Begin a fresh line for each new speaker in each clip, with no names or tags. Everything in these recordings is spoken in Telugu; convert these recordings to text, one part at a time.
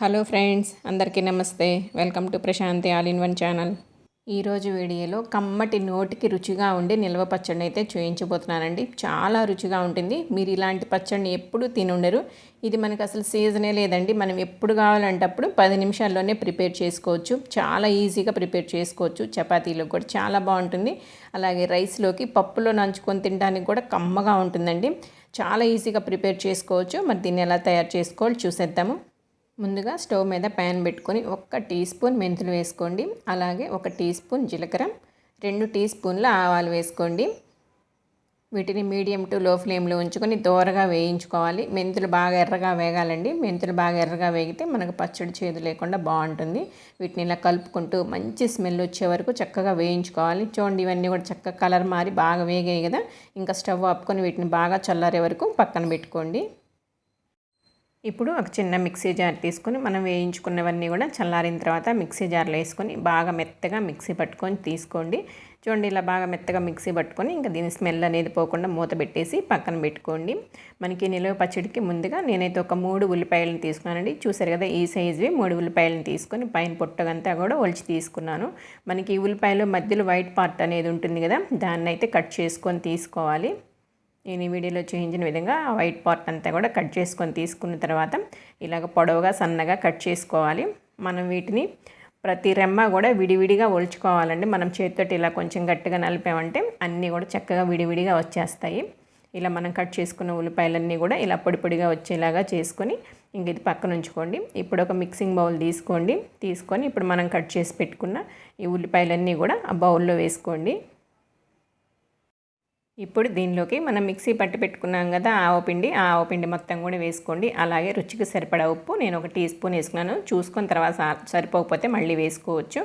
హలో ఫ్రెండ్స్ అందరికీ నమస్తే. Welcome to Prashanti all in one channel. ఈరోజు వీడియోలో కమ్మటి నోటికి రుచిగా ఉండే నిల్వ పచ్చడిని అయితే చూయించబోతున్నానండి. చాలా రుచిగా ఉంటుంది. మీరు ఇలాంటి పచ్చడిని ఎప్పుడు తినుండరు. ఇది మనకు అసలు సీజనే లేదండి. మనం ఎప్పుడు కావాలంటే అప్పుడు పది నిమిషాల్లోనే ప్రిపేర్ చేసుకోవచ్చు. చాలా ఈజీగా ప్రిపేర్ చేసుకోవచ్చు. చపాతీలో కూడా చాలా బాగుంటుంది. అలాగే రైస్లోకి పప్పులో నంచుకొని తినడానికి కూడా కమ్మగా ఉంటుందండి. చాలా ఈజీగా ప్రిపేర్ చేసుకోవచ్చు. మరి దీన్ని ఎలా తయారు చేసుకోవాలి చూసేద్దాము. ముందుగా స్టవ్ మీద ప్యాన్ పెట్టుకొని ఒక్క టీ స్పూన్ మెంతులు వేసుకోండి. అలాగే ఒక టీ స్పూన్ జీలకర్ర రెండు టీ స్పూన్ల ఆవాలు వేసుకోండి. వీటిని మీడియం టు లో ఫ్లేమ్లో ఉంచుకొని దోరగా వేయించుకోవాలి. మెంతులు బాగా ఎర్రగా వేగాలండి. మెంతులు బాగా ఎర్రగా వేగితే మనకు పచ్చడి చేదు లేకుండా బాగుంటుంది. వీటిని ఇలా కలుపుకుంటూ మంచి స్మెల్ వచ్చే వరకు చక్కగా వేయించుకోవాలి. చూడండి ఇవన్నీ కూడా చక్కగా కలర్ మారి బాగా వేగాయి కదా. ఇంకా స్టవ్ ఆపుకొని వీటిని బాగా చల్లారే వరకు పక్కన పెట్టుకోండి. ఇప్పుడు ఒక చిన్న మిక్సీ జార్ తీసుకొని మనం వేయించుకున్నవన్నీ కూడా చల్లారిన తర్వాత మిక్సీ జార్లో వేసుకొని బాగా మెత్తగా మిక్సీ పట్టుకొని తీసుకోండి. చూడండి ఇలా బాగా మెత్తగా మిక్సీ పట్టుకొని ఇంకా దీని స్మెల్ అనేది పోకుండా మూత పెట్టేసి పక్కన పెట్టుకోండి. మనకి నిలువ పచ్చడికి ముందుగా నేనైతే ఒక మూడు ఉల్లిపాయలను తీసుకున్నానండి. చూసారు కదా ఈ సైజువి మూడు ఉల్లిపాయలను తీసుకొని పైన పొట్టగంతా కూడా ఒలిచి తీసుకున్నాను. మనకి ఈ ఉల్లిపాయలు మధ్యలో వైట్ పార్ట్ అనేది ఉంటుంది కదా దాన్ని అయితే కట్ చేసుకొని తీసుకోవాలి. నేను ఈ వీడియోలో చూపించిన విధంగా వైట్ పార్ట్ అంతా కూడా కట్ చేసుకొని తీసుకున్న తర్వాత ఇలాగ పొడవుగా సన్నగా కట్ చేసుకోవాలి. మనం వీటిని ప్రతి రెమ్మ కూడా విడివిడిగా ఒలుచుకోవాలండి. మనం చేతితోటి ఇలా కొంచెం గట్టిగా నలిపామంటే అన్నీ కూడా చక్కగా విడివిడిగా వచ్చేస్తాయి. ఇలా మనం కట్ చేసుకున్న ఉల్లిపాయలన్నీ కూడా ఇలా పొడి పొడిగా వచ్చేలాగా చేసుకొని ఇంక ఇది పక్కన ఉంచుకోండి. ఇప్పుడు ఒక మిక్సింగ్ బౌల్ తీసుకోండి. తీసుకొని ఇప్పుడు మనం కట్ చేసి పెట్టుకున్న ఈ ఉల్లిపాయలన్నీ కూడా ఆ బౌల్లో వేసుకోండి. ఇప్పుడు దీనిలోకి మనం మిక్సీ పట్టి పెట్టుకున్నాం కదా ఆవపిండి ఆ ఆవపిండి మొత్తం కూడా వేసుకోండి. అలాగే రుచికి సరిపడా ఉప్పు నేను ఒక టీ స్పూన్ వేసుకున్నాను. చూసుకున్న తర్వాత సరిపోకపోతే మళ్ళీ వేసుకోవచ్చు.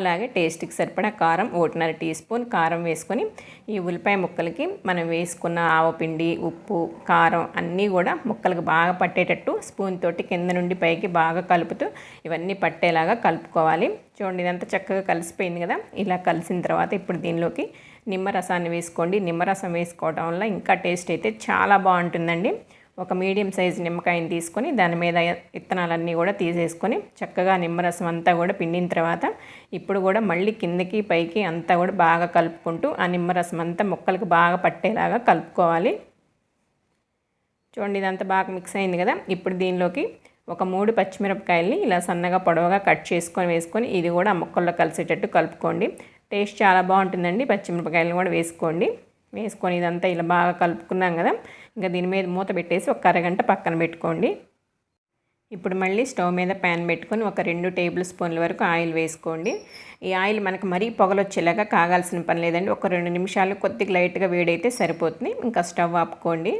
అలాగే టేస్ట్కి సరిపడా కారం ఒకటిన్నర టీ స్పూన్ కారం వేసుకొని ఈ ఉల్లిపాయ ముక్కలకి మనం వేసుకున్న ఆవపిండి ఉప్పు కారం అన్నీ కూడా ముక్కలకు బాగా పట్టేటట్టు స్పూన్ తోటి కింద నుండి పైకి బాగా కలుపుతూ ఇవన్నీ పట్టేలాగా కలుపుకోవాలి. చూడండి ఇదంతా చక్కగా కలిసిపోయింది కదా. ఇలా కలిసిన తర్వాత ఇప్పుడు దీనిలోకి నిమ్మరసాన్ని వేసుకోండి. నిమ్మరసం వేసుకోవడం వల్ల ఇంకా టేస్ట్ అయితే చాలా బాగుంటుందండి. ఒక మీడియం సైజు నిమ్మకాయని తీసుకొని దాని మీద విత్తనాలన్నీ కూడా తీసేసుకొని చక్కగా నిమ్మరసం అంతా కూడా పిండిన తర్వాత ఇప్పుడు కూడా మళ్ళీ కిందకి పైకి అంతా కూడా బాగా కలుపుకుంటూ ఆ నిమ్మరసం అంతా మొక్కలకు బాగా పట్టేలాగా కలుపుకోవాలి. చూడండి ఇదంతా బాగా మిక్స్ అయింది కదా. ఇప్పుడు దీనిలోకి ఒక మూడు పచ్చిమిరపకాయల్ని ఇలా సన్నగా పొడవుగా కట్ చేసుకొని వేసుకొని ఇది కూడా ఆ మొక్కల్లో కలిసేటట్టు కలుపుకోండి. టేస్ట్ చాలా బాగుంటుందండి. పచ్చిమిరపకాయలను కూడా వేసుకోండి. వేసుకొని ఇదంతా ఇలా బాగా కలుపుకున్నాం కదా. ఇంకా దీని మీద మూత పెట్టేసి ఒక అరగంట పక్కన పెట్టుకోండి. ఇప్పుడు మళ్ళీ స్టవ్ మీద ప్యాన్ పెట్టుకొని ఒక రెండు టేబుల్ స్పూన్ల వరకు ఆయిల్ వేసుకోండి. ఈ ఆయిల్ మనకు మరీ పొగలొచ్చేలాగా కాగాల్సిన పని లేదండి. ఒక రెండు నిమిషాలు కొద్దిగా లైట్గా వేడైతే సరిపోతుంది. ఇంకా స్టవ్ ఆపుకోండి.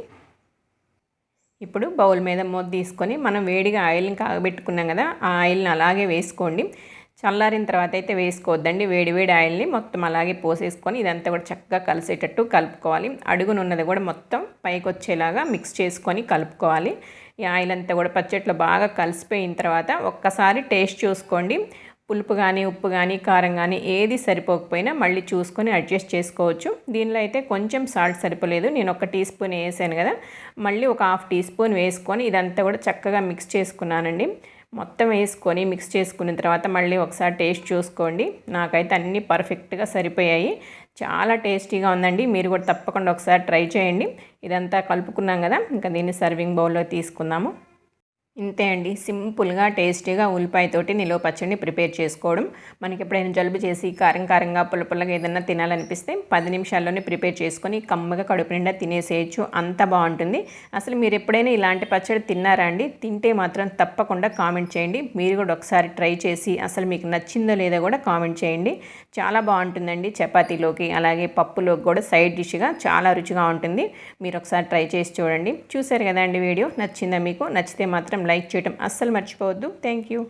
ఇప్పుడు బౌల్ మీద మూత తీసుకొని మనం వేడిగా ఆయిల్ని కాగబెట్టుకున్నాం కదా. ఆ ఆయిల్ని అలాగే వేసుకోండి. చల్లారిన తర్వాత అయితే వేసుకోవద్దండి. వేడివేడి ఆయిల్ని మొత్తం అలాగే పోసేసుకొని ఇదంతా కూడా చక్కగా కలిసేటట్టు కలుపుకోవాలి. అడుగునున్నది కూడా మొత్తం పైకి వచ్చేలాగా మిక్స్ చేసుకొని కలుపుకోవాలి. ఈ ఆయిల్ అంతా కూడా పచ్చట్లో బాగా కలిసిపోయిన తర్వాత ఒక్కసారి టేస్ట్ చూసుకోండి. పులుపు కానీ ఉప్పు కానీ కారం కానీ ఏది సరిపోకపోయినా మళ్ళీ చూసుకొని అడ్జస్ట్ చేసుకోవచ్చు. దీనిలో అయితే కొంచెం సాల్ట్ సరిపోలేదు. నేను ఒక టీ స్పూన్ వేసాను కదా. మళ్ళీ ఒక హాఫ్ టీ స్పూన్ వేసుకొని ఇదంతా కూడా చక్కగా మిక్స్ చేసుకున్నానండి. మొత్తం వేసుకొని మిక్స్ చేసుకున్న తర్వాత మళ్ళీ ఒకసారి టేస్ట్ చూసుకోండి. నాకైతే అన్నీ పర్ఫెక్ట్గా సరిపోయాయి. చాలా టేస్టీగా ఉందండి. మీరు కూడా తప్పకుండా ఒకసారి ట్రై చేయండి. ఇదంతా కలుపుకున్నాం కదా ఇంకా దీన్ని సర్వింగ్ బౌల్లో తీసుకుందాము. ఇంతే అండి. సింపుల్గా టేస్టీగా ఉల్లిపాయతోటి నిలువ పచ్చడిని ప్రిపేర్ చేసుకోవడం. మనకి ఎప్పుడైనా జలుబు చేసి కారం కారంగా పుల్లపుల్లగా ఏదైనా తినాలనిపిస్తే పది నిమిషాల్లోనే ప్రిపేర్ చేసుకొని కమ్మగా కడుపు నిండా తినేసేయచ్చు. అంత బాగుంటుంది. అసలు మీరు ఎప్పుడైనా ఇలాంటి పచ్చడి తిన్నారా అండి? తింటే మాత్రం తప్పకుండా కామెంట్ చేయండి. మీరు కూడా ఒకసారి ట్రై చేసి అసలు మీకు నచ్చిందో లేదో కూడా కామెంట్ చేయండి. చాలా బాగుంటుందండి చపాతీలోకి అలాగే పప్పులోకి కూడా సైడ్ డిష్గా చాలా రుచిగా ఉంటుంది. మీరు ఒకసారి ట్రై చేసి చూడండి. చూసారు కదండి వీడియో? నచ్చిందా మీకు? నచ్చితే మాత్రం లైక్ చేయడం అస్సలు మర్చిపోవద్దు. Thank you.